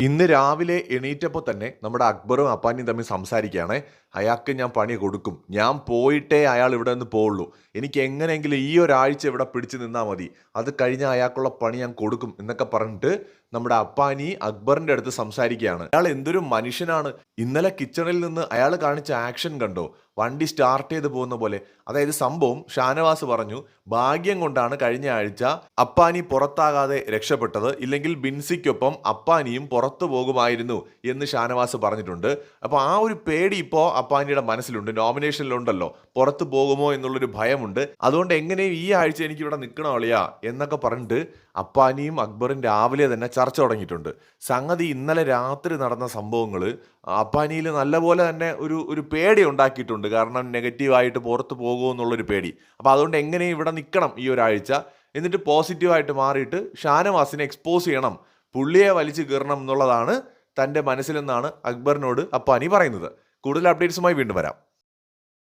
ഇന്ന് രാവിലെ എണീറ്റപ്പോൾ തന്നെ നമ്മുടെ അക്ബറും അപ്പാനിയും തമ്മിൽ സംസാരിക്കുകയാണ്. അയാൾക്ക് ഞാൻ പണി കൊടുക്കും. ഞാൻ പോയിട്ടേ അയാൾ ഇവിടെ നിന്ന് പോവുള്ളൂ. എനിക്ക് എങ്ങനെയെങ്കിലും ഈ ഒരാഴ്ച ഇവിടെ പിടിച്ചു നിന്നാൽ മതി. അത് കഴിഞ്ഞാൽ അയാൾക്കുള്ള പണി ഞാൻ കൊടുക്കും എന്നൊക്കെ പറഞ്ഞിട്ട് നമ്മുടെ അപ്പാനി അക്ബറിന്റെ അടുത്ത് സംസാരിക്കുകയാണ്. അയാൾ എന്തൊരു മനുഷ്യനാണ്. ഇന്നലെ കിച്ചണിൽ നിന്ന് അയാൾ കാണിച്ച ആക്ഷൻ കണ്ടോ? വണ്ടി സ്റ്റാർട്ട് ചെയ്ത് പോകുന്ന പോലെ. അതായത് സംഭവം ഷാനവാസ് പറഞ്ഞു ഭാഗ്യം കൊണ്ടാണ് കഴിഞ്ഞ ആഴ്ച അപ്പാനി പുറത്താകാതെ രക്ഷപ്പെട്ടത്. ഇല്ലെങ്കിൽ ബിൻസിക്കൊപ്പം അപ്പാനിയും പുറത്തു പോകുമായിരുന്നു എന്ന് ഷാനവാസ് പറഞ്ഞിട്ടുണ്ട്. അപ്പോൾ ആ ഒരു പേടി ഇപ്പോൾ അപ്പാനിയുടെ മനസ്സിലുണ്ട്. നോമിനേഷനിലുണ്ടല്ലോ. പുറത്തു പോകുമോ എന്നുള്ളൊരു ഭയമുണ്ട്. അതുകൊണ്ട് എങ്ങനെയും ഈ ആഴ്ച എനിക്ക് ഇവിടെ നിൽക്കണോ അളിയാ എന്നൊക്കെ പറഞ്ഞിട്ട് അപ്പാനിയും അക്ബറും രാവിലെ തന്നെ ചർച്ച തുടങ്ങിയിട്ടുണ്ട്. സംഗതി ഇന്നലെ രാത്രി നടന്ന സംഭവങ്ങൾ അപ്പാനിയിൽ നല്ലപോലെ തന്നെ ഒരു ഒരു പേടി ഉണ്ടാക്കിയിട്ടുണ്ട്. കാരണം നെഗറ്റീവായിട്ട് പുറത്ത് പോകുമോ എന്നുള്ളൊരു പേടി. അപ്പോൾ അതുകൊണ്ട് എങ്ങനെയും ഇവിടെ നിൽക്കണം ഈ ഒരാഴ്ച? എന്നിട്ട് പോസിറ്റീവായിട്ട് മാറിയിട്ട് ഷാനവാസിനെ എക്സ്പോസ് ചെയ്യണം. പുള്ളിയെ വലിച്ചു കീറണം എന്നുള്ളതാണ് തന്റെ മനസ്സിലെന്നാണ് അക്ബറിനോട് അപ്പാനി പറയുന്നത്. കൂടുതൽ അപ്ഡേറ്റ്സുമായി വീണ്ടും വരാം.